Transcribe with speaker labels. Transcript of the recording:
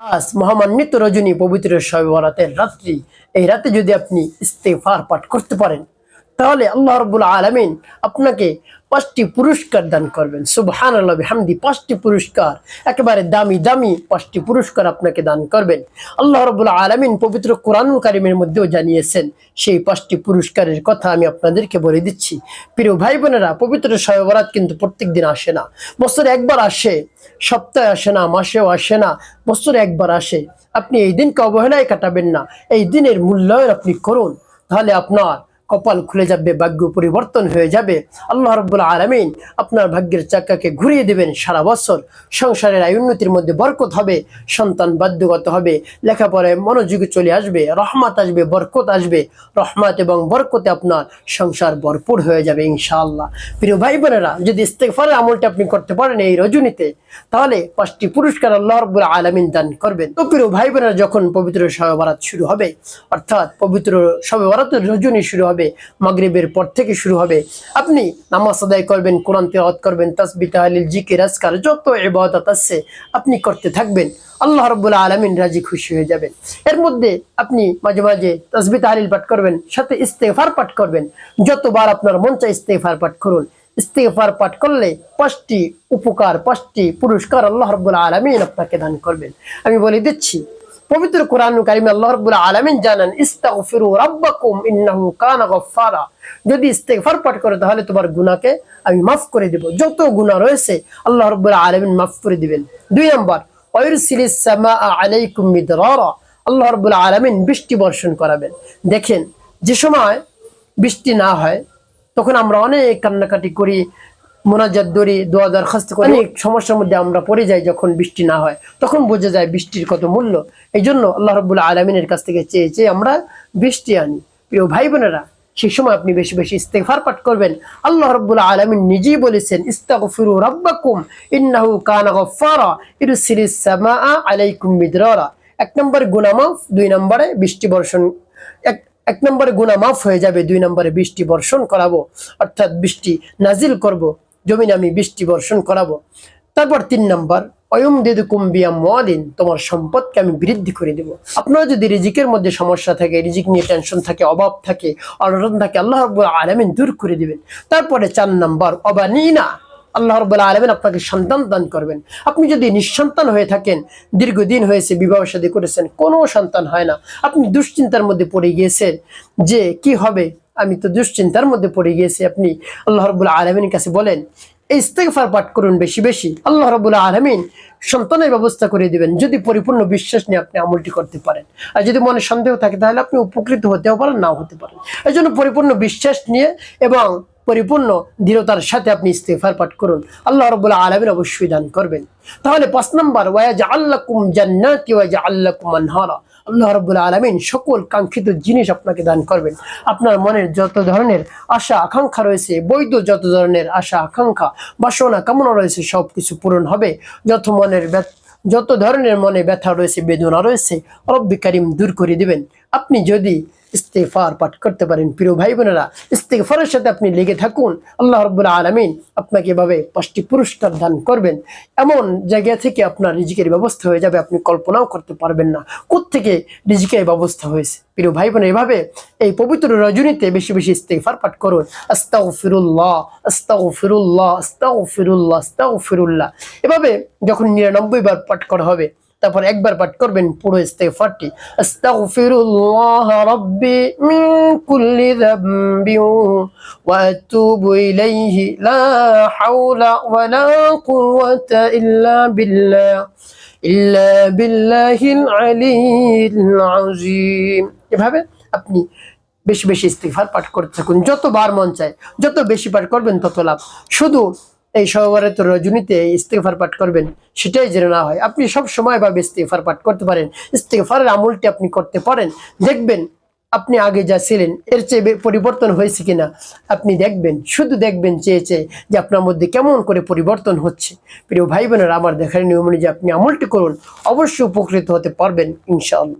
Speaker 1: আজ মহামান্বিত রজনী পবিত্র শবে বরাতের রাত্রি, এই রাতে যদি আপনি ইস্তেফার পাঠ করতে পারেন, তাহলে আল্লাহ রবুল আলমিন আপনাকে পাঁচটি পুরস্কার দান করবেন। সুবহান আল্লাহ হামদি পাঁচটি পুরস্কার। একেবারে দামি দামি পাঁচটি পুরস্কার আপনাকে দান করবেন। আল্লাহ রব্বুল আলমিন পবিত্র কোরআন কারিমের মধ্যেও জানিয়েছেন, সেই পাঁচটি পুরস্কারের কথা আমি আপনাদেরকে বলে দিচ্ছি। প্রিয় ভাই বোনেরা পবিত্র সয়বরাত কিন্তু প্রত্যেক দিন আসে না। বছরে একবার আসে, সপ্তাহে আসে না, মাসেও আসে না, বছরে একবার আসে। আপনি এই দিনকে অবহেলায় কাটাবেন না। এই দিনের মূল্যায়ন আপনি করুন। তাহলে আপনার কপাল খুলে যাবে, ভাগ্য পরিবর্তন হয়ে যাবে। আল্লাহ রব্বুল আলমিন আপনার ভাগ্যের চাকাকে ঘুরিয়ে দেবেন সারা বছর। সংসারের আয় উন্নতির মধ্যে বরকত হবে, সন্তান বাধ্যগত হবে, লেখাপড়ায় মনোযোগে চলে আসবে, রহমত আসবে, বরকত আসবে। রহমত এবং বরকতে আপনার সংসার ভরপুর হয়ে যাবে ইনশাআল্লাহ। প্রিয় ভাই বোনেরা যদি ইস্তেকফারের আমলটা আপনি করতে পারেন এই রজনীতে, তাহলে পাঁচটি পুরস্কার আল্লাহ রব্বুল আলমিন দান করবেন। তো প্রিয় ভাই বোনেরা যখন পবিত্র বরাত শুরু হবে, অর্থাৎ পবিত্র বরাতের রজনী শুরু হবে মাগরিবের পর থেকে শুরু হবে। আপনি নামাজ আদায় করবেন, কোরআন তেলাওয়াত করবেন তাসবি তাহলিল, জিকির, আজকার, যত ইবাদত আছে আপনি করতে থাকবেন। আল্লাহ রব্বুল্লাহ আলমিন রাজি খুশি হয়ে যাবেন। এর মধ্যে আপনি মাঝে মাঝে তসবি তাহলিল পাঠ করবেন, সাথে ইস্তেফার পাঠ করবেন। যতবার আপনার মন চায় ইস্তেফার পাঠ করুন। ইস্তেফার পাঠ করলে পাঁচটি উপকার, পাঁচটি পুরস্কার আল্লাহ রব্বুল্লাহ আলমিন আপনাকে দান করবেন। আমি বলে দিচ্ছি পবিত্র কোরআন কারিমে আল্লাহ রাব্বুল আলামিন জানান, ইস্তাগফিরু রাব্বাকুম ইন্নাহু কানা গফফারা। যদি ইস্তেগফার পাঠ করো, তাহলে তোমার গুনাহকে আমি মাফ করে দেব। যত গুনাহ রয়েছে, আল্লাহ রাব্বুল আলামিন মাফ করে দিবেন। দুই নাম্বার ওয়ায়ুরসিলিস সামাআ আলাইকুম মিদরারা। আল্লাহ রাব্বুল আলামিন বৃষ্টি বর্ষণ করাবেন। দেখেন, যে সময় বৃষ্টি না হয়, তখন আমরা অনেক কান্নাকাটি করি মোনাজাত দড়ি দোয়া দরখাস্ত করি অনেক সমস্যার মধ্যে আমরা পড়ে যাই যখন বৃষ্টি না হয়। তখন বোঝা যায় বৃষ্টির কত মূল্য। এই জন্য আল্লাহ রব্বুল আলমিনের কাছ থেকে চেয়ে চেয়ে আমরা বৃষ্টি আনি। প্রিয় ভাই বোনেরা সেই সময় আপনি বেশি বেশি ইস্তেফার পাঠ করবেন। আল্লাহ রব্বুল আলমিন নিজেই বলেছেন ইস্তাগফিরু রাব্বাকুম ইন্নাহু কানা গফফারা ইরসিলিস সামাআ আলাইকুম মিদরারা। এক নম্বরে গুনামাফ দুই নম্বরে বৃষ্টি বর্ষণ এক এক নম্বরে গুণা মাফ হয়ে যাবে দুই নম্বরে বৃষ্টি বর্ষণ করাবো। অর্থাৎ বৃষ্টি নাজিল করব। জমিনে আমি বৃষ্টি বর্ষণ করাবো। তারপর তিন নম্বর, অয়ম দেদু কুম্বিয়া মদিন তোমার সম্পদকে আমি বৃদ্ধি করে দেব। আপনার যদি রিজিকের মধ্যে সমস্যা থাকে, রিজিক নিয়ে টেনশন থাকে, অভাব থাকে, অনটন থাকে, আল্লাহ রব্বুল আলমিন দূর করে দিবেন। তারপরে চার নম্বর, অবানিনা আল্লাহ রব্বুল আলমিন আপনাকে সন্তান দান করবেন। আপনি যদি নিঃসন্তান হয়ে থাকেন, দীর্ঘদিন হয়েছে, বিবাহ শাদী করেছেন, কোনো সন্তান হয় না। আপনি দুশ্চিন্তার মধ্যে পড়ে গিয়েছেন যে কি হবে? আমি তো দুশ্চিন্তার মধ্যে পড়ে গিয়েছি। আপনি আল্লাহ রব্বুল আলমিনের কাছে বলেন এই ইস্তেগফার পাঠ করুন বেশি বেশি। আল্লাহ রব্বুল আলমিন সন্তানের ব্যবস্থা করে দিবেন, যদি পরিপূর্ণ বিশ্বাস নিয়ে আপনি আমলটি করতে পারেন। আর যদি মনে সন্দেহ থাকে, তাহলে আপনি উপকৃত হতেও পারেন, নাও হতে পারেন। এই জন্য পরিপূর্ণ বিশ্বাস নিয়ে এবং পরিপূর্ণ দৃঢ়তার সাথে আপনি ইস্তেফার পাঠ করুন। আল্লাহ রবুল্লাহ আলমিন অবশ্যই দান করবেন। তাহলে পাঁচ নম্বর ওয়াজা আল্লাকুম জান্নাতি ওয়াজা আল্লাকুম আনহারা। আল্লাহ রবুল্লাহ আলমিন সকল কাঙ্ক্ষিত জিনিস আপনাকে দান করবেন। আপনার মনের যত ধরনের আশা, আকাঙ্ক্ষা রয়েছে, বৈধ যত ধরনের আশা, আকাঙ্ক্ষা, বাসনা, কামনা রয়েছে সব কিছু পূরণ হবে। যত মনের যত ধরনের মনে ব্যথা রয়েছে, বেদনা রয়েছে, রব্বি কারিম দূর করে দিবেন। আপনি যদি ইস্তেফার পাঠ করতে পারেন। প্রিয় ভাই বোনেরা ইস্তেফারের সাথে আপনি লেগে থাকুন। আল্লাহ রব্বুল আলমিন আপনাকে এভাবে পাঁচটি পুরস্কার দান করবেন। এমন জায়গা থেকে আপনার রিজিকের ব্যবস্থা হয়ে যাবে, আপনি কল্পনাও করতে পারবেন না। কোত্থেকে রিজিকের ব্যবস্থা হয়েছে? প্রিয় ভাই বোন এভাবে এই পবিত্র রজনীতে বেশি বেশি ইস্তেফার পাঠ করুন। আস্তাও ফিরুল্লাহ আস্তাও ফিরুল্লাহ আস্তাও ফিরুল্লাহ আস্তাও ফিরুল্লাহ এভাবে যখন নিরানব্বই বার পাঠ করা হবে তারপর একবার পাঠ করবেন পুরো ইস্তেগফারটি। আস্তাগফিরুল্লাহ রাব্বি মিন কুল্লি যামবিন ওয়া আতুবু ইলাইহি, লা হাওলা ওয়া লা কুওয়াতা ইল্লা বিল্লাহ, ইল্লা বিল্লাহিল আলিয়্যিল আযীম। এভাবে আপনি বেশি বেশি ইস্তিগফার পাঠ করতে থাকুন। যতবার মন চায়, যত বেশি পাঠ করবেন তত লাভ। শুধু এই সহবারে তো রজনীতে ইস্তেফার পাঠ করবেন, সেটাই যেন না হয়। আপনি সব সময় ভাবে ইস্তেফার পাঠ করতে পারেন। ইস্তেফারের আমলটি আপনি করতে পারেন। দেখবেন আপনি আগে যা ছিলেন, এর চেয়ে পরিবর্তন হয়েছে কিনা, আপনি দেখবেন, শুধু দেখবেন চেয়ে চেয়ে যে আপনার মধ্যে কেমন করে পরিবর্তন হচ্ছে। প্রিয় ভাই বোনেরা আমার দেখার নিয়ম অনুযায়ী আপনি আমলটি করুন, অবশ্যই উপকৃত হতে পারবেন, ইনশাআল্লাহ।